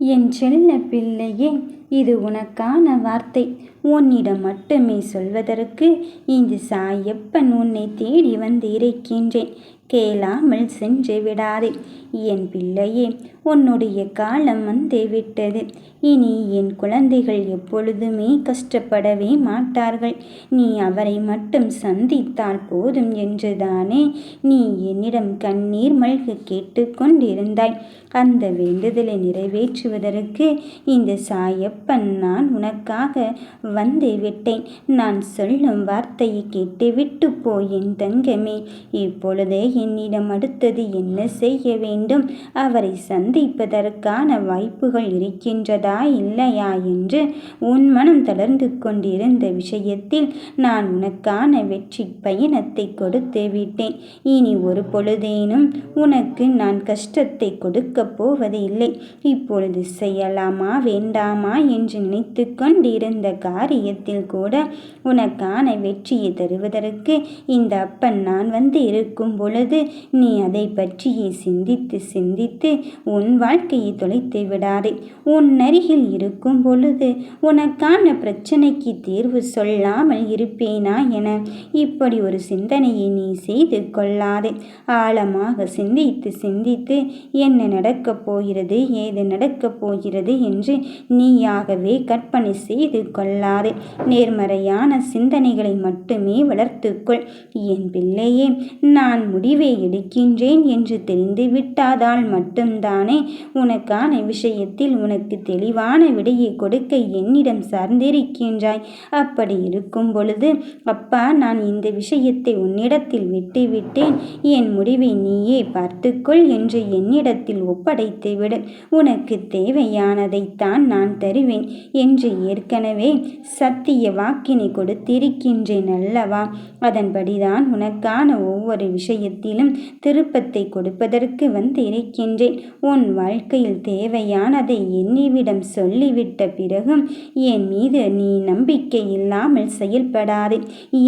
என் செல்ல பிள்ளையே இது உனக்கான வார்த்தை. உன்னிடம் மட்டுமே சொல்வதற்கு இந்த சாயப்பன் உன்னை தேடி வந்து இருக்கின்றேன் கேளாமல் சென்று விடாதே. என் பிள்ளையே உன்னுடைய காலம் வந்து விட்டது இனி என் குழந்தைகள் எப்பொழுதுமே கஷ்டப்படவே மாட்டார்கள். நீ அவரை மட்டும் சந்தித்தால் போதும் என்றுதானே? நீ என்னிடம் கண்ணீர் மல்க கேட்டுக்கொண்டிருந்தாய் அந்த வேண்டுதலை நிறைவேற்றுவதற்கு இந்த சாயப்பன் நான் உனக்காக வந்து விட்டேன். நான் சொல்லும் வார்த்தையை கேட்டுவிட்டு போயின் என் தங்கமே. இப்பொழுதே என்னிடம் அடுத்தது என்ன செய்ய வேண்டும்? அவரை சந்தி சந்திப்பதற்கான வாய்ப்புகள் இருக்கின்றதா இல்லையா என்று உன் மனம் தளர்ந்து கொண்டிருந்த விஷயத்தில் நான் உனக்கான வெற்றி பயணத்தை கொடுத்து விட்டேன். இனி ஒரு பொழுதேனும் உனக்கு நான் கஷ்டத்தை கொடுக்கப் போவது இல்லை இப்பொழுது செய்யலாமா வேண்டாமா என்று நினைத்து கொண்டிருந்த காரியத்தில் கூட உனக்கான வெற்றியை தருவதற்கு இந்த அப்பன் நான் வந்து இருக்கும் பொழுது நீ அதை பற்றியே சிந்தித்து சிந்தித்து உன் வாழ்க்கையை தொலைத்து விடாதே. உன் அருகில் இருக்கும் பொழுது உனக்கான பிரச்சனைக்கு தீர்வு சொல்லாமல் இருப்பேனா என இப்படி ஒரு சிந்தனையை நீ செய்து கொள்ளாதே. ஆழமாக சிந்தித்து சிந்தித்து என்ன நடக்கப் போகிறது ஏது நடக்கப் போகிறது என்று நீயாகவே கற்பனை செய்து கொள்ளாதே. நேர்மறையான சிந்தனைகளை மட்டுமே வளர்த்துக்கொள். என் பிள்ளையே நான் முடிவை எடுக்கின்றேன் என்று தெரிந்து விட்டாதால் மட்டும்தான் உனக்கான விஷயத்தில் உனக்கு தெளிவான விடையை கொடுக்க என்னிடம் சார்ந்திருக்கின்றாய். அப்படி இருக்கும் பொழுது அப்பா நான் இந்த விஷயத்தை உன்னிடத்தில் விட்டுவிட்டேன். என் முடிவை நீயே பார்த்துக்கொள் என்று என்னிடத்தில் ஒப்படைத்து விடு உனக்கு தேவையானதைத்தான் நான் தருவேன் என்று ஏற்கனவே சத்திய வாக்கினை கொடுத்திருக்கின்றேன் அல்லவா? அதன்படிதான் உனக்கான ஒவ்வொரு விஷயத்திலும் திருப்பத்தை கொடுப்பதற்கு வந்து இருக்கின்றேன் உன் உன் வாழ்க்கையில் தேவையானதை என்னிவிடம் சொல்லிவிட்ட பிறகும் என் மீது நீ நம்பிக்கை இல்லாமல் செயல்படாதே.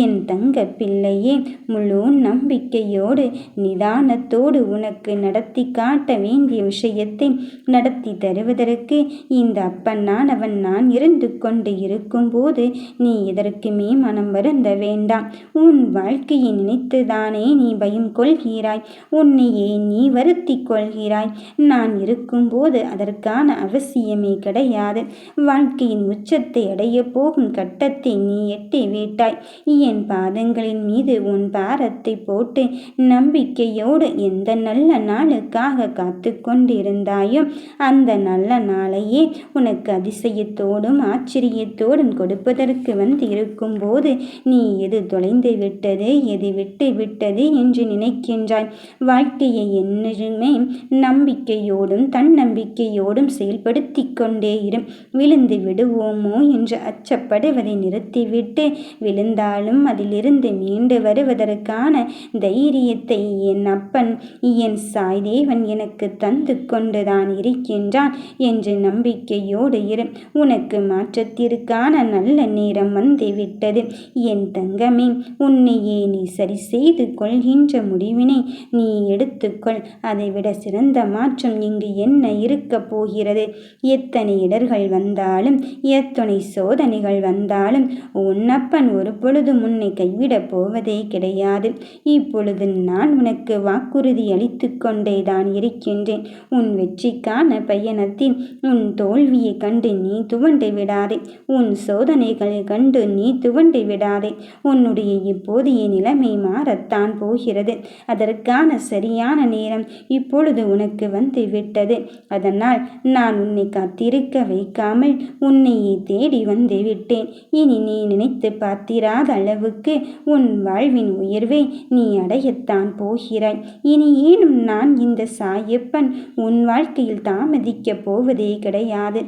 என் தங்க பிள்ளையே முழு நம்பிக்கையோடு நிதானத்தோடு உனக்கு நடத்தி காட்ட வேண்டிய விஷயத்தை நடத்தி தருவதற்கு இந்த அப்பனானவன் நான் இருந்து கொண்டு இருக்கும்போது நீ எதற்குமே மனம் வருந்த வேண்டாம். உன் வாழ்க்கையை நினைத்துதானே நீ பயம் கொள்கிறாய். உன்னையே நீ வருத்தி கொள்கிறாய். நான் நான் இருக்கும்போது அதற்கான அவசியமே கிடையாது. வாழ்க்கையின் உச்சத்தை அடைய போகும் கட்டத்தை நீ எட்டி விட்டாய். என் பாதங்களின் மீது உன் பாரத்தை போட்டு நம்பிக்கையோடு எந்த நல்ல நாளுக்காக காத்து கொண்டிருந்தாயோ அந்த நல்ல நாளையே உனக்கு அதிசயத்தோடும் ஆச்சரியத்தோடும் கொடுப்பதற்கு வந்து இருக்கும்போது நீ எது தொலைந்து விட்டது எது விட்டு விட்டது என்று நினைக்கின்றாய். வாழ்க்கையை வாழ்க்கையை என்னுமே நம்பிக்கையோடும் தன்னம்பிக்கையோடும் செயல்படுத்தி கொண்டே இரு விழுந்து விடுவோமோ என்று அச்சப்படுவதை நிறுத்திவிட்டு விழுந்தாலும் அதிலிருந்து மீண்டு வருவதற்கான தைரியத்தை என் அப்பன் என் சாய்தேவன் எனக்கு தந்து கொண்டுதான் இருக்கின்றான் என்று நம்பிக்கையோடு இரு. உனக்கு மாற்றத்திற்கான நல்ல நேரம் வந்துவிட்டது. என் தங்கமே உன்னையே நீ சரி செய்து கொள்கின்ற முடிவினை நீ எடுத்துக்கொள். அதைவிட சிறந்த மாற்றம் இங்கு என்ன இருக்கப் போகிறது? எத்தனை இடர்கள் வந்தாலும் எத்தனை சோதனைகள் வந்தாலும் உன்னப்பன் ஒரு பொழுது முன்னை கைவிடப் போவதே கிடையாது. இப்பொழுது நான் உனக்கு வாக்குறுதி அளித்து கொண்டே தான் இருக்கின்றேன். உன் வெற்றிக்கான பயணத்தில் உன் தோல்வியை கண்டு நீ துவண்டு விடாதே. உன் சோதனைகளை கண்டு நீ துவண்டு விடாதே. உன்னுடைய இப்போதைய நிலைமை மாறத்தான் போகிறது. அதற்கான சரியான நேரம் இப்பொழுது உனக்கு வந்து விட்டது. அதனால் நான் உன்னை காத்திருக்க வைக்காமல் உன்னையே தேடி வந்து விட்டேன். இனி நீ நினைத்து பார்த்திராத அளவுக்கு உன் வாழ்வின் உயர்வை நீ அடையத்தான் போகிறாய். இனி ஏனும் நான் இந்த சாயப்பன் உன் வாழ்க்கையில் தாமதிக்கப் போவதே கிடையாது.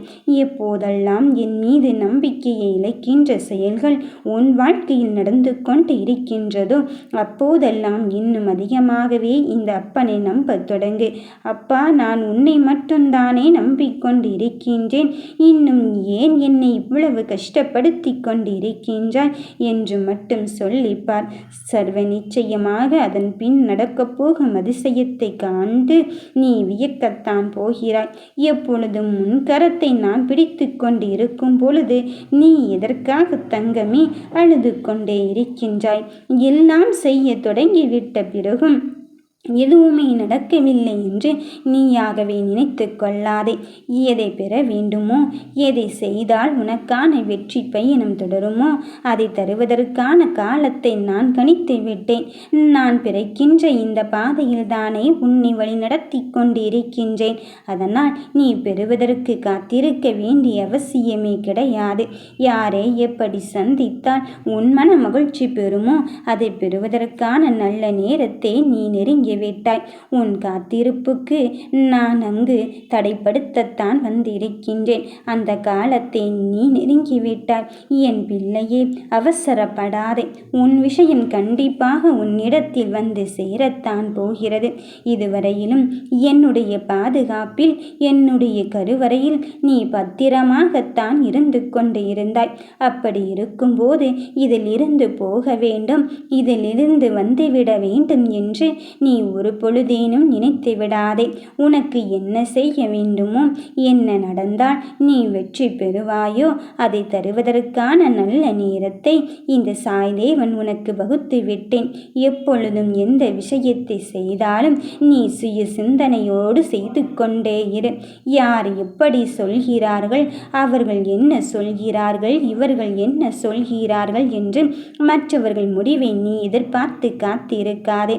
எப்போதெல்லாம் என் மீது நம்பிக்கையை இழைக்கின்ற செயல்கள் உன் வாழ்க்கையில் நடந்து கொண்டு இருக்கின்றதோ அப்போதெல்லாம் இன்னும் அதிகமாகவே இந்த அப்பனை நம்ப தொடங்கு. அப்பா நான் நான் உன்னை மட்டும்தானே நம்பிக்கொண்டிருக்கின்றேன். இன்னும் ஏன் என்னை இவ்வளவு கஷ்டப்படுத்தி கொண்டிருக்கின்றாய் என்று மட்டும் சொல்லிப்பார். சர்வ நிச்சயமாக அதன் பின் நடக்கப் போகும் அதிசயத்தை காண்டு நீ வியக்கத்தான் போகிறாய். எப்பொழுதும் உன் கரத்தை நான் பிடித்து கொண்டு இருக்கும் பொழுது நீ எதற்காக தங்கமே அழுது கொண்டே இருக்கின்றாய். எல்லாம் செய்ய தொடங்கிவிட்ட பிறகும் எதுவுமே நடக்கவில்லை என்று நீயாகவே நினைத்து கொள்ளாதே. எதை பெற வேண்டுமோ எதை செய்தால் உனக்கான வெற்றி பயணம் தொடருமோ அதை தருவதற்கான காலத்தை நான் கணித்து விட்டேன். நான் பிறக்கின்ற இந்த பாதையில் தானே உன்னை வழி நடத்தி கொண்டிருக்கின்றேன். அதனால் நீ பெறுவதற்கு காத்திருக்க வேண்டிய அவசியமே கிடையாது. யாரை எப்படி சந்தித்தால் உன் மன மகிழ்ச்சி பெறுமோ அதை பெறுவதற்கான நல்ல நேரத்தை நீ நெருங்கி விட்டாய் உன் காத்திருப்புக்கு நான் அங்கு தடைப்படுத்தத்தான் வந்திருக்கின்றேன். அந்த காலத்தை நீ நெருங்கிவிட்டாய். என் பிள்ளையே அவசரப்படாதே. உன் விஷயம் கண்டிப்பாக உன்னிடத்தில் வந்து சேரத்தான் போகிறது. இதுவரையிலும் என்னுடைய பாதுகாப்பில் என்னுடைய கருவறையில் நீ பத்திரமாகத்தான் இருந்து கொண்டு இருந்தாய் அப்படி இருக்கும்போது இதில் இருந்து போக வேண்டும். இதிலிருந்து வந்துவிட வேண்டும் என்று நீ ஒரு பொழுதேனும் நினைத்து விடாதே. உனக்கு என்ன செய்ய வேண்டுமோ என்ன நடந்தால் நீ வெற்றி பெறுவாயோ அதை தருவதற்கான நல்ல நேரத்தை இந்த சாய்தேவன் உனக்கு வகுத்து விட்டேன். எப்பொழுதும் எந்த விஷயத்தை செய்தாலும் நீ சுய சிந்தனையோடு செய்து கொண்டே இரு. யார் எப்படி சொல்கிறார்கள் அவர்கள் என்ன சொல்கிறார்கள் இவர்கள் என்ன சொல்கிறார்கள் என்று மற்றவர்கள் முடிவை நீ எதிர்பார்த்து காத்திருக்காதே.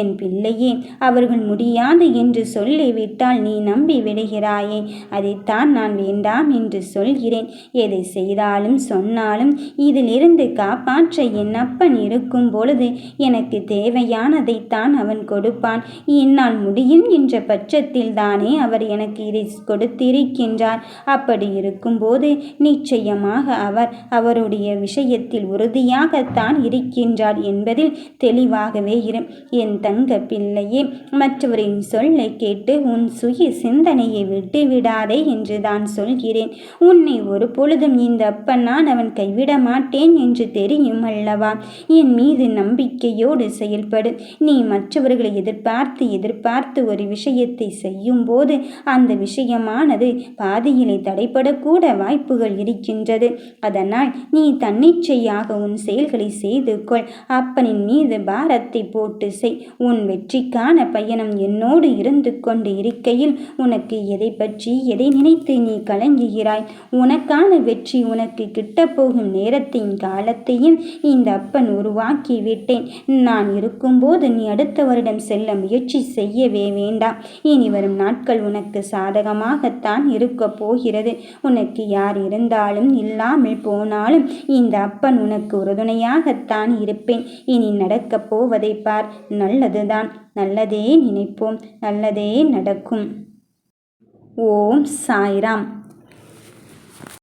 என் பிள்ளை இல்லையே. அவர்கள் முடியாது என்று சொல்லிவிட்டால் நீ நம்பி விடுகிறாயே. அதைத்தான் நான் வேண்டாம் என்று சொல்கிறேன். எதை செய்தாலும் சொன்னாலும் இதிலிருந்து காப்பாற்ற என் அப்பன் இருக்கும் பொழுது எனக்கு தேவையானதைத்தான் அவன் கொடுப்பான். என்னால் முடியும் என்ற பட்சத்தில் தானே அவர் எனக்கு இதை கொடுத்திருக்கின்றார். அப்படி இருக்கும்போது நிச்சயமாக அவர் அவருடைய விஷயத்தில் உறுதியாகத்தான் இருக்கின்றார் என்பதில் தெளிவாகவே இரு. என் தங்க பிள்ளையே மற்றவரின் சொல்லை கேட்டு உன் சுய சிந்தனையை விட்டு விடாதே என்று தான் சொல்கிறேன். உன்னை ஒரு பொழுதும் இந்த அப்பன் நான் அவன் கைவிட மாட்டேன் என்று தெரியும் அல்லவா? என் மீது நம்பிக்கையோடு செயல்படு. நீ மற்றவர்களை எதிர்பார்த்து எதிர்பார்த்து ஒரு விஷயத்தை செய்யும் போது அந்த விஷயமானது பாதியிலே தடைப்படக்கூட வாய்ப்புகள் இருக்கின்றது. அதனால் நீ தன்னிச்சையாக உன் செயல்களை செய்து கொள். அப்பனின் மீது பாரத்தை போட்டு செய். உன் வெற்றி வெற்றிக்கான பயணம் என்னோடு இருந்து கொண்டு இருக்கையில் உனக்கு எதை பற்றி எதை நினைத்து நீ கலங்குகிறாய்? உனக்கான வெற்றி உனக்கு கிட்டப்போகும் நேரத்தின் காலத்தையும் இந்த அப்பன் உருவாக்கி விட்டேன். நான் இருக்கும்போது நீ அடுத்த வருடம் செல்ல முயற்சி செய்யவே வேண்டாம். இனி வரும் நாட்கள் உனக்கு சாதகமாகத்தான் இருக்க போகிறது. உனக்கு யார் இருந்தாலும் இல்லாமல் போனாலும் இந்த அப்பன் உனக்கு உறுதுணையாகத்தான் இருப்பேன். இனி நடக்கப் போவதை பார். நல்லதுதான். நல்லதே நினைப்போம். நல்லதே நடக்கும். ஓம் சாய்ராம்.